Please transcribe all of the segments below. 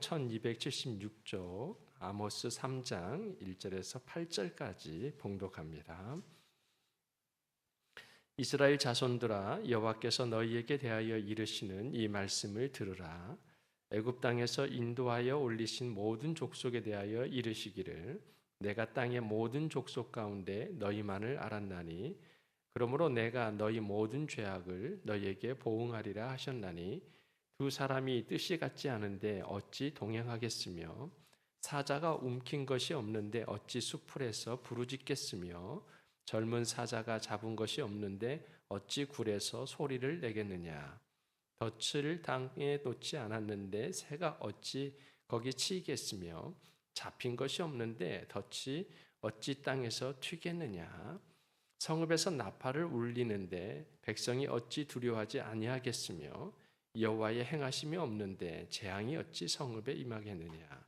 1276쪽 아모스 3장 1절에서 8절까지 봉독합니다. 이스라엘 자손들아 여호와께서 너희에게 대하여 이르시는 이 말씀을 들으라 애굽 땅에서 인도하여 올리신 모든 족속에 대하여 이르시기를 내가 땅의 모든 족속 가운데 너희만을 알았나니 그러므로 내가 너희 모든 죄악을 너희에게 보응하리라 하셨나니 두 사람이 뜻이 같지 않은데 어찌 동행하겠으며 사자가 움킨 것이 없는데 어찌 수풀에서 부르짖겠으며 젊은 사자가 잡은 것이 없는데 어찌 굴에서 소리를 내겠느냐? 덫을 땅에 놓지 않았는데 새가 어찌 거기 치이겠으며 잡힌 것이 없는데 덫이 어찌 땅에서 튀겠느냐? 성읍에서 나팔을 울리는데 백성이 어찌 두려워하지 아니하겠으며 여호와의 행하심이 없는데 재앙이 어찌 성읍에 임하겠느냐?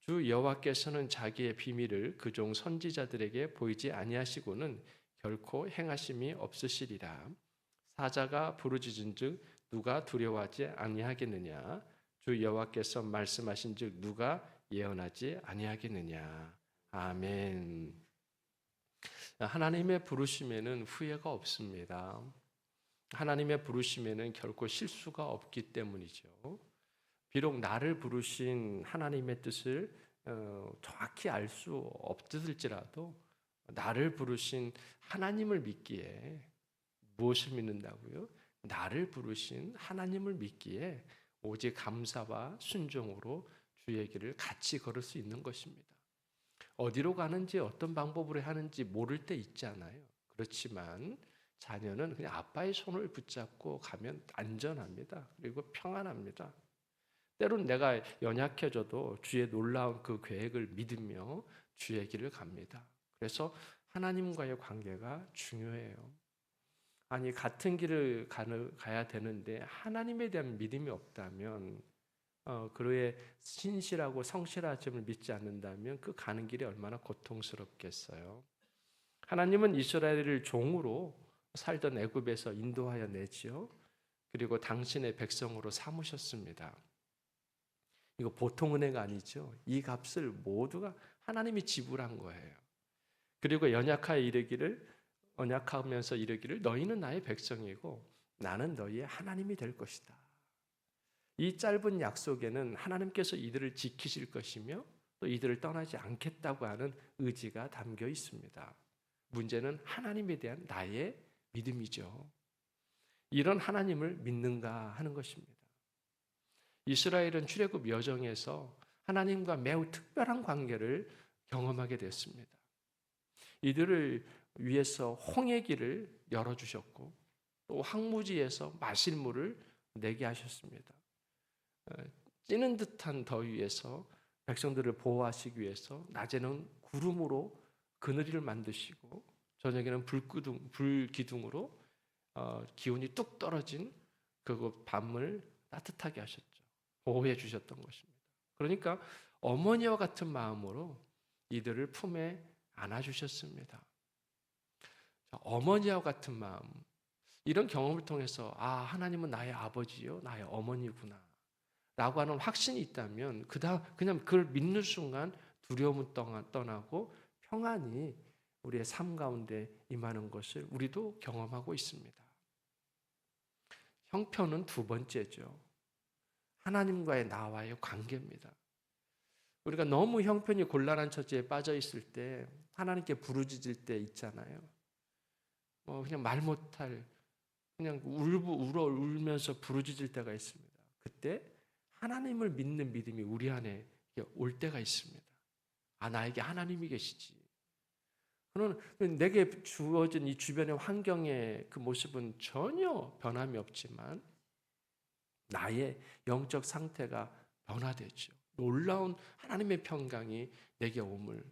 주 여호와께서는 자기의 비밀을 그 종 선지자들에게 보이지 아니하시고는 결코 행하심이 없으시리라. 사자가 부르짖은즉 누가 두려워하지 아니하겠느냐? 주 여호와께서 말씀하신즉 누가 예언하지 아니하겠느냐? 아멘. 하나님의 부르심에는 후회가 없습니다. 하나님의 부르심에는 결코 실수가 없기 때문이죠. 비록 나를 부르신 하나님의 뜻을 어, 정확히 알 수 없을지라도 나를 부르신 하나님을 믿기에 무엇을 믿는다고요? 나를 부르신 하나님을 믿기에 오직 감사와 순종으로 주의 길을 같이 걸을 수 있는 것입니다. 어디로 가는지 어떤 방법으로 하는지 모를 때 있잖아요. 그렇지만 자녀는 그냥 아빠의 손을 붙잡고 가면 안전합니다. 그리고 평안합니다. 때론 내가 연약해져도 주의 놀라운 그 계획을 믿으며 주의 길을 갑니다. 그래서 하나님과의 관계가 중요해요. 아니 같은 길을 가야 되는데 하나님에 대한 믿음이 없다면 어, 그의 신실하고 성실하심을 믿지 않는다면 그 가는 길이 얼마나 고통스럽겠어요. 하나님은 이스라엘을 종으로 살던 애굽에서 인도하여 내지요. 그리고 당신의 백성으로 삼으셨습니다. 이거 보통 은혜가 아니죠. 이 값을 모두가 하나님이 지불한 거예요. 그리고 연약하여 이르기를 언약하면서 이르기를 너희는 나의 백성이고 나는 너희의 하나님이 될 것이다. 이 짧은 약속에는 하나님께서 이들을 지키실 것이며 또 이들을 떠나지 않겠다고 하는 의지가 담겨 있습니다. 문제는 하나님에 대한 나의 믿음이죠. 이런 하나님을 믿는가 하는 것입니다. 이스라엘은 출애굽 여정에서 하나님과 매우 특별한 관계를 경험하게 됐습니다. 이들을 위해서 홍해 길을 열어 주셨고 또 황무지에서 마실 물을 내게 하셨습니다. 어, 찌는 듯한 더위에서 백성들을 보호하시기 위해서 낮에는 구름으로 그늘이를 만드시고 저녁에는 불기둥, 불기둥으로 어, 기온이 뚝 떨어진 그 밤을 따뜻하게 하셨죠. 보호해 주셨던 것입니다. 그러니까 어머니와 같은 마음으로 이들을 품에 안아 주셨습니다. 어머니와 같은 마음 이런 경험을 통해서 아 하나님은 나의 아버지요 나의 어머니구나 라고 하는 확신이 있다면 그다음 그냥 그걸 믿는 순간 두려움은 떠나고 평안이 우리의 삶 가운데 임하는 것을 우리도 경험하고 있습니다. 형편은 두 번째죠. 하나님과의 나와의 관계입니다. 우리가 너무 형편이 곤란한 처지에 빠져 있을 때 하나님께 부르짖을 때 있잖아요. 뭐 그냥 말 못할 그냥 울고 울어 울면서 부르짖을 때가 있습니다. 그때 하나님을 믿는 믿음이 우리 안에 올 때가 있습니다. 아 나에게 하나님이 계시지. 그는 내게 주어진 이 주변의 환경의 그 모습은 전혀 변함이 없지만 나의 영적 상태가 변화되죠. 놀라운 하나님의 평강이 내게 오물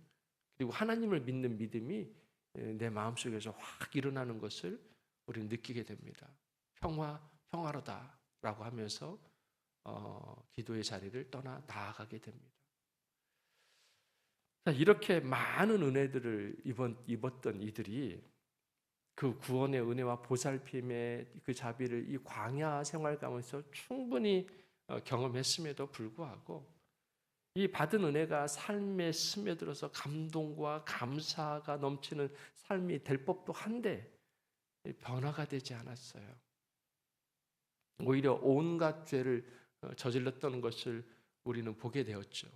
그리고 하나님을 믿는 믿음이 내 마음속에서 확 일어나는 것을 우리는 느끼게 됩니다. 평화, 평화로다라고 하면서 어, 기도의 자리를 떠나 나아가게 됩니다. 자, 이렇게 많은 은혜들을 입은, 입었던 이들이 그 구원의 은혜와 보살핌의 그 자비를 이 광야 생활 가운데서 충분히 어, 경험했음에도 불구하고 이 받은 은혜가 삶에 스며들어서 감동과 감사가 넘치는 삶이 될 법도 한데 변화가 되지 않았어요. 오히려 온갖 죄를 어, 저질렀던 것을 우리는 보게 되었죠.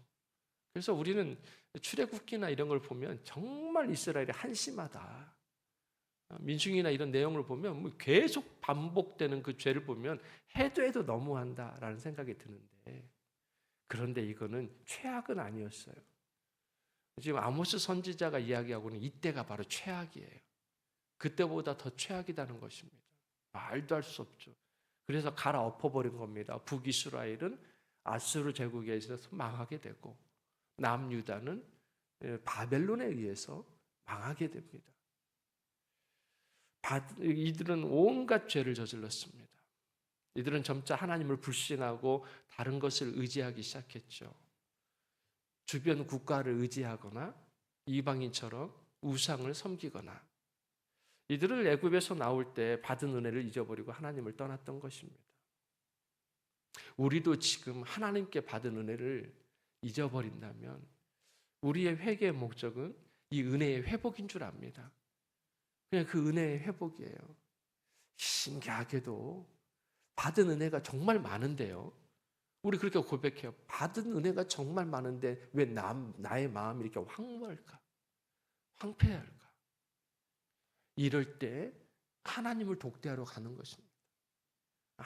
그래서 우리는 출애굽기나 이런 걸 보면 정말 이스라엘이 한심하다. 어, 민중이나 이런 내용을 보면 뭐 계속 반복되는 그 죄를 보면 해도 해도 너무한다라는 생각이 드는데 그런데 이거는 최악은 아니었어요. 지금 아모스 선지자가 이야기하고는 이때가 바로 최악이에요. 그때보다 더 최악이다는 것입니다. 말도 할 수 없죠. 그래서 갈아엎어버린 겁니다. 북이스라엘은 아수르 제국에 있어서 망하게 되고 남유다는 예, 바벨론에 의해서 망하게 됩니다. 이들은 온갖 죄를 저질렀습니다. 이들은 점차 하나님을 불신하고 다른 것을 의지하기 시작했죠. 주변 국가를 의지하거나 이방인처럼 우상을 섬기거나 이들을 애굽에서 나올 때 받은 은혜를 잊어버리고 하나님을 떠났던 것입니다. 우리도 지금 하나님께 받은 은혜를 잊어버린다면 우리의 회개의 목적은 이 은혜의 회복인 줄 압니다. 그냥 그 은혜의 회복이에요. 신기하게도 받은 은혜가 정말 많은데요. 우리 그렇게 고백해요. 받은 은혜가 정말 많은데 왜 나, 나의 마음이 이렇게 황무할까? 황폐할까? 이럴 때 하나님을 독대하러 가는 것입니다.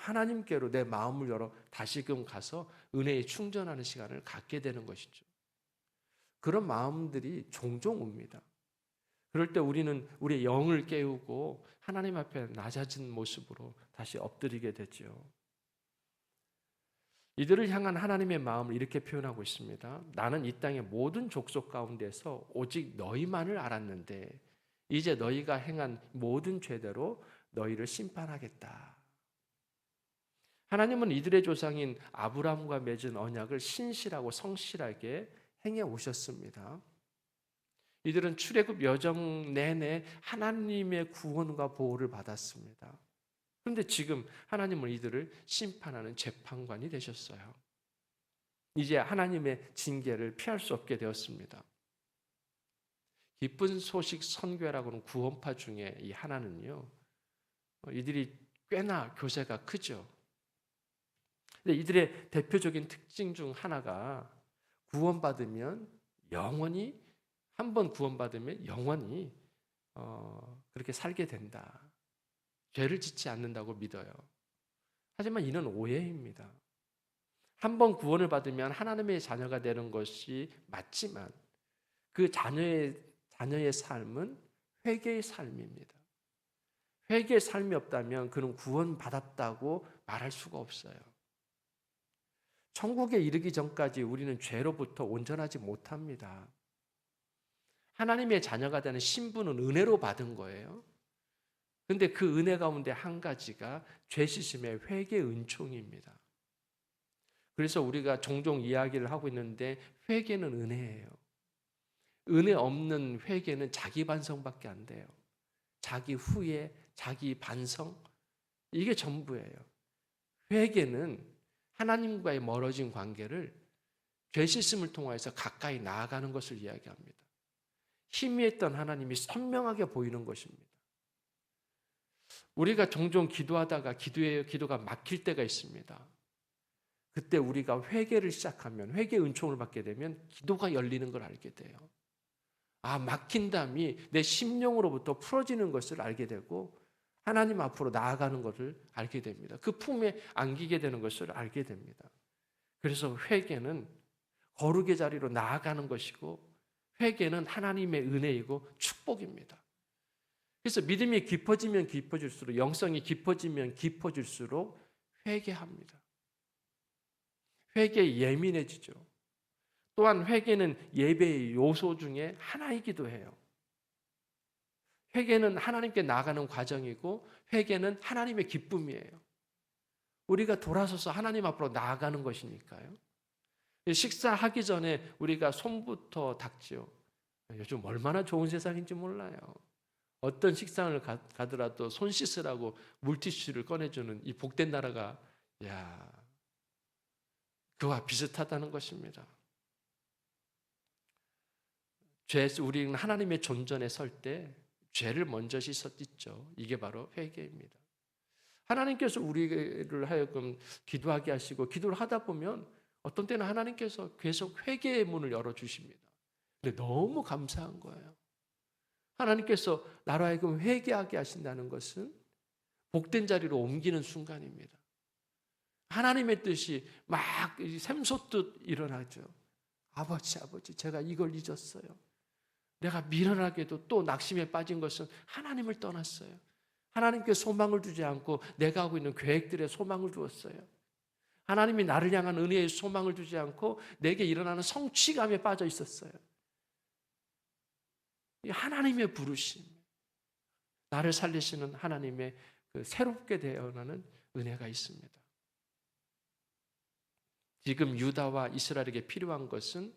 하나님께로 내 마음을 열어 다시금 가서 은혜에 충전하는 시간을 갖게 되는 것이죠. 그런 마음들이 종종 옵니다. 그럴 때 우리는 우리의 영을 깨우고 하나님 앞에 낮아진 모습으로 다시 엎드리게 되지요. 이들을 향한 하나님의 마음을 이렇게 표현하고 있습니다. 나는 이 땅의 모든 족속 가운데서 오직 너희만을 알았는데 이제 너희가 행한 모든 죄대로 너희를 심판하겠다. 하나님은 이들의 조상인 아브라함과 맺은 언약을 신실하고 성실하게 행해 오셨습니다. 이들은 출애굽 여정 내내 하나님의 구원과 보호를 받았습니다. 그런데 지금 하나님은 이들을 심판하는 재판관이 되셨어요. 이제 하나님의 징계를 피할 수 없게 되었습니다. 기쁜 소식 선교라고는 구원파 중에 이 하나는요. 어, 이들이 꽤나 교세가 크죠. 근데 이들의 대표적인 특징 중 하나가 구원받으면 영원히 한 번 구원받으면 영원히 어, 그렇게 살게 된다. 죄를 짓지 않는다고 믿어요. 하지만 이는 오해입니다. 한 번 구원을 받으면 하나님의 자녀가 되는 것이 맞지만 그 자녀의 자녀의 삶은 회개의 삶입니다. 회개의 삶이 없다면 그는 구원받았다고 말할 수가 없어요. 천국에 이르기 전까지 우리는 죄로부터 온전하지 못합니다. 하나님의 자녀가 되는 신분은 은혜로 받은 거예요. 근데 그 은혜 가운데 한 가지가 죄 씻음의 회개 은총입니다. 그래서 우리가 종종 이야기를 하고 있는데 회개는 은혜예요. 은혜 없는 회개는 자기 반성밖에 안 돼요. 자기 후회, 자기 반성 이게 전부예요. 회개는 하나님과의 멀어진 관계를 죄 씻음을 통해서 가까이 나아가는 것을 이야기합니다. 희미했던 하나님이 선명하게 보이는 것입니다. 우리가 종종 기도하다가 기도의 기도가 막힐 때가 있습니다. 그때 우리가 회개를 시작하면 회개 은총을 받게 되면 기도가 열리는 걸 알게 돼요. 아, 막힌 담이 내 심령으로부터 풀어지는 것을 알게 되고 하나님 앞으로 나아가는 것을 알게 됩니다. 그 품에 안기게 되는 것을 알게 됩니다. 그래서 회개는 거룩의 자리로 나아가는 것이고 회개는 하나님의 은혜이고 축복입니다. 그래서 믿음이 깊어지면 깊어질수록 영성이 깊어지면 깊어질수록 회개합니다. 회개에 예민해지죠. 또한 회개는 예배의 요소 중에 하나이기도 해요. 회개는 하나님께 나가는 과정이고 회개는 하나님의 기쁨이에요. 우리가 돌아서서 하나님 앞으로 나아가는 것이니까요. 식사하기 전에 우리가 손부터 닦지요. 요즘 얼마나 좋은 세상인지 몰라요. 어떤 식상을 가더라도 손 씻으라고 물티슈를 꺼내주는 이 복된 나라가 야 그와 비슷하다는 것입니다. 죄 우리는 하나님의 존전에 설 때 죄를 먼저 씻었죠. 이게 바로 회개입니다. 하나님께서 우리를 하여금 기도하게 하시고 기도를 하다 보면 어떤 때는 하나님께서 계속 회개의 문을 열어 주십니다. 근데 너무 감사한 거예요. 하나님께서 나로 하여금 회개하게 하신다는 것은 복된 자리로 옮기는 순간입니다. 하나님의 뜻이 막 샘솟듯 일어나죠. 아버지, 아버지, 제가 이걸 잊었어요. 내가 미련하게도 또 낙심에 빠진 것은 하나님을 떠났어요. 하나님께 소망을 두지 않고 내가 하고 있는 계획들에 소망을 두었어요. 하나님이 나를 향한 은혜의 소망을 두지 않고 내게 일어나는 성취감에 빠져 있었어요. 하나님의 부르심, 나를 살리시는 하나님의 그 새롭게 되어나는 은혜가 있습니다. 지금 유다와 이스라엘에게 필요한 것은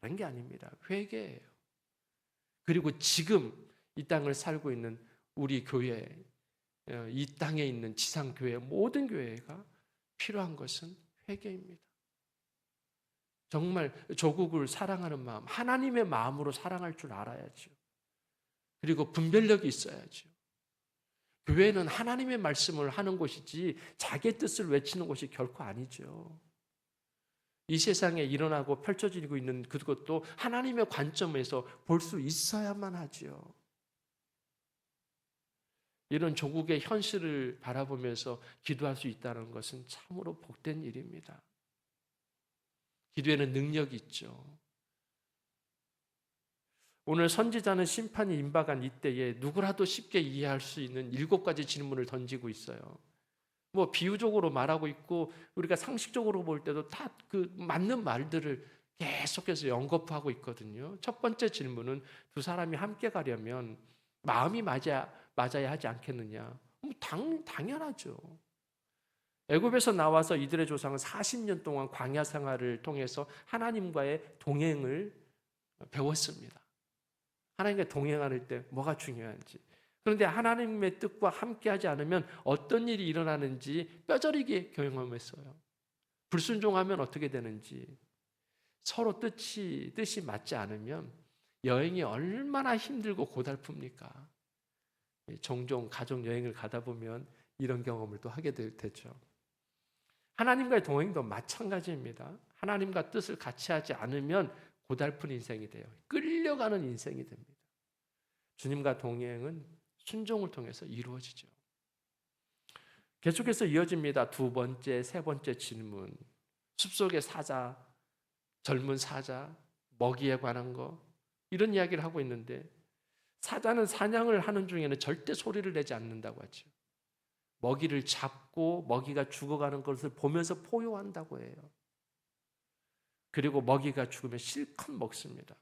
다른 게 아닙니다. 회개예요. 그리고 지금 이 땅을 살고 있는 우리 교회, 어, 이 땅에 있는 지상 교회 모든 교회가 필요한 것은 회개입니다. 정말 조국을 사랑하는 마음, 하나님의 마음으로 사랑할 줄 알아야죠. 그리고 분별력이 있어야죠. 교회는 하나님의 말씀을 하는 곳이지 자기의 뜻을 외치는 곳이 결코 아니죠. 이 세상에 일어나고 펼쳐지고 있는 그것도 하나님의 관점에서 볼 수 있어야만 하지요. 이런 조국의 현실을 바라보면서 기도할 수 있다는 것은 참으로 복된 일입니다. 기도에는 능력이 있죠. 오늘 선지자는 심판이 임박한 이때에 누구라도 쉽게 이해할 수 있는 일곱 가지 질문을 던지고 있어요. 뭐 비유적으로 말하고 있고 우리가 상식적으로 볼 때도 다 그 맞는 말들을 계속해서 언급하고 있거든요. 첫 번째 질문은 두 사람이 함께 가려면 마음이 맞아 맞아야 하지 않겠느냐? 뭐당 당연하죠. 애굽에서 나와서 이들의 조상은 40년 동안 광야 생활을 통해서 하나님과의 동행을 배웠습니다. 하나님과 동행할 때 뭐가 중요한지. 그런데 하나님의 뜻과 함께하지 않으면 어떤 일이 일어나는지 뼈저리게 경험했어요. 불순종하면 어떻게 되는지 서로 뜻이 뜻이 맞지 않으면 여행이 얼마나 힘들고 고달픕니까? 종종 가족 여행을 가다 보면 이런 경험을 또 하게 되죠. 하나님과의 동행도 마찬가지입니다. 하나님과 뜻을 같이 하지 않으면 고달픈 인생이 돼요. 끌려가는 인생이 됩니다. 주님과 동행은 순종을 통해서 이루어지죠. 계속해서 이어집니다. 두 번째, 세 번째 질문. 숲속의 사자, 젊은 사자, 먹이에 관한 거 이런 이야기를 하고 있는데 사자는 사냥을 하는 중에는 절대 소리를 내지 않는다고 하죠. 먹이를 잡고 먹이가 죽어가는 것을 보면서 포효한다고 해요. 그리고 먹이가 죽으면 실컷 먹습니다.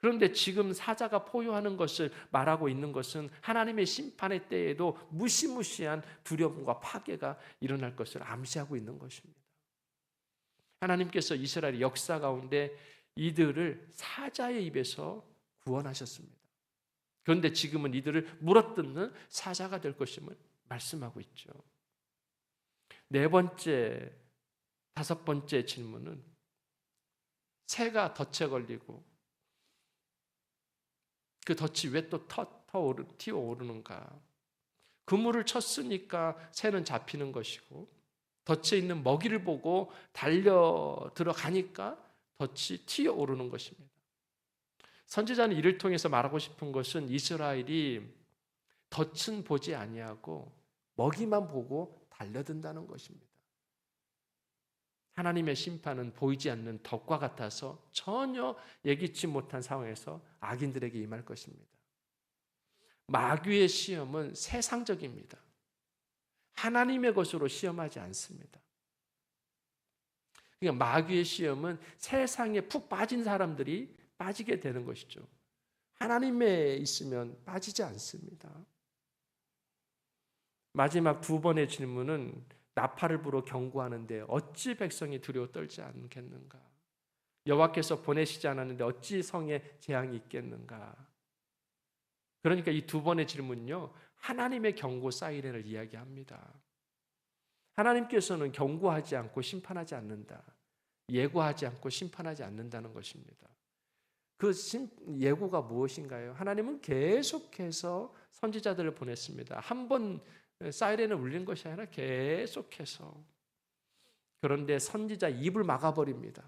그런데 지금 사자가 포효하는 것을 말하고 있는 것은 하나님의 심판의 때에도 무시무시한 두려움과 파괴가 일어날 것을 암시하고 있는 것입니다. 하나님께서 이스라엘 역사 가운데 이들을 사자의 입에서 구원하셨습니다. 그런데 지금은 이들을 물어뜯는 사자가 될 것임을 말씀하고 있죠. 네 번째, 다섯 번째 질문은 새가 덫에 걸리고 그 덫이 왜 또 터오르 튀어 오르는가? 그물을 쳤으니까 새는 잡히는 것이고 덫에 있는 먹이를 보고 달려 들어가니까 덫이 튀어 오르는 것입니다. 선지자는 이를 통해서 말하고 싶은 것은 이스라엘이 덫은 보지 아니하고 먹이만 보고 달려든다는 것입니다. 하나님의 심판은 보이지 않는 덕과 같아서 전혀 예기치 못한 상황에서 악인들에게 임할 것입니다. 마귀의 시험은 세상적입니다. 하나님의 것으로 시험하지 않습니다. 그러니까 마귀의 시험은 세상에 푹 빠진 사람들이 빠지게 되는 것이죠. 하나님에 있으면 빠지지 않습니다. 마지막 두 번의 질문은 나팔을 불어 경고하는데 어찌 백성이 두려워 떨지 않겠는가? 여호와께서 보내시지 않았는데 어찌 성에 재앙이 있겠는가? 그러니까 이 두 번의 질문요 하나님의 경고 사이렌을 이야기합니다. 하나님께서는 경고하지 않고 심판하지 않는다. 예고하지 않고 심판하지 않는다는 것입니다. 그 신- 예고가 무엇인가요? 하나님은 계속해서 선지자들을 보냈습니다. 한 번 사이렌을 울린 것이 아니라 계속해서 그런데 선지자 입을 막아버립니다.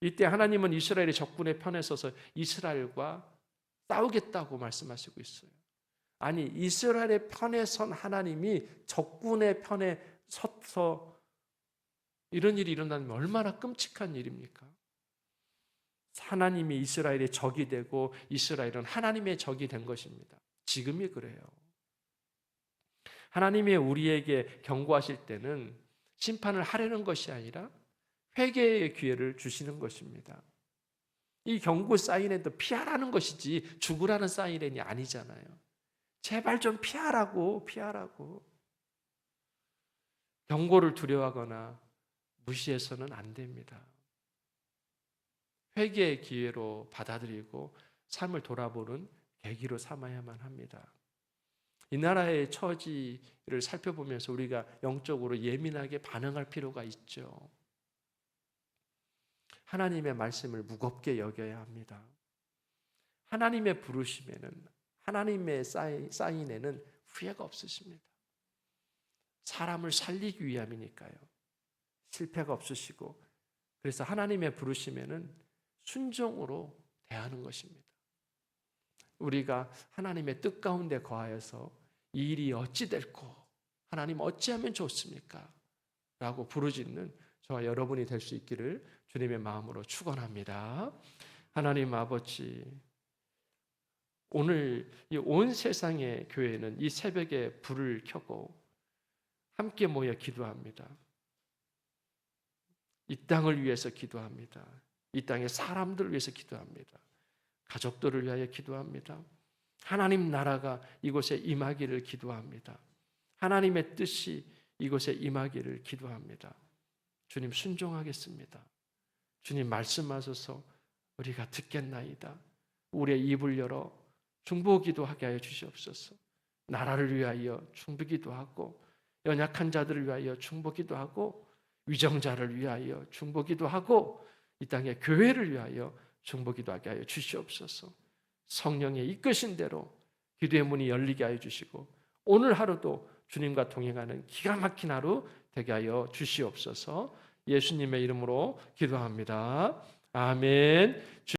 이때 하나님은 이스라엘의 적군의 편에 서서 이스라엘과 싸우겠다고 말씀하시고 있어요. 아니 이스라엘의 편에 선 하나님이 적군의 편에 서서 이런 일이 일어나면 얼마나 끔찍한 일입니까? 하나님이 이스라엘의 적이 되고 이스라엘은 하나님의 적이 된 것입니다. 지금이 그래요. 하나님이 우리에게 경고하실 때는 심판을 하려는 것이 아니라 회개의 기회를 주시는 것입니다. 이 경고 사인에도 피하라는 것이지 죽으라는 사인이 아니잖아요. 제발 좀 피하라고 피하라고. 경고를 두려워하거나 무시해서는 안 됩니다. 회개의 기회로 받아들이고 삶을 돌아보는 계기로 삼아야만 합니다. 이 나라의 처지를 살펴보면서 우리가 영적으로 예민하게 반응할 필요가 있죠. 하나님의 말씀을 무겁게 여겨야 합니다. 하나님의 부르심에는 하나님의 사인, 사인에는 후회가 없으십니다. 사람을 살리기 위함이니까요. 실패가 없으시고 그래서 하나님의 부르심에는 순종으로 대하는 것입니다. 우리가 하나님의 뜻 가운데 거하여서 이 일이 어찌 될고 하나님 어찌하면 좋습니까? 라고 부르짖는 저와 여러분이 될 수 있기를 주님의 마음으로 축원합니다. 하나님 아버지 오늘 이 온 세상의 교회는 이 새벽에 불을 켜고 함께 모여 기도합니다. 이 땅을 위해서 기도합니다. 이 땅의 사람들을 위해서 기도합니다. 가족들을 위하여 기도합니다. 하나님 나라가 이곳에 임하기를 기도합니다. 하나님의 뜻이 이곳에 임하기를 기도합니다. 주님 순종하겠습니다. 주님 말씀하셔서 우리가 듣겠나이다. 우리의 입을 열어 중보기도 하게 하여 주시옵소서. 나라를 위하여 중보기도 하고 연약한 자들을 위하여 중보기도 하고 위정자를 위하여 중보기도 하고 이 땅의 교회를 위하여 중보기도 하게 하여 주시옵소서. 성령의 이끄신 대로 기도의 문이 열리게 하여 주시고 오늘 하루도 주님과 동행하는 기가 막힌 하루 되게 하여 주시옵소서. 예수님의 이름으로 기도합니다. 아멘.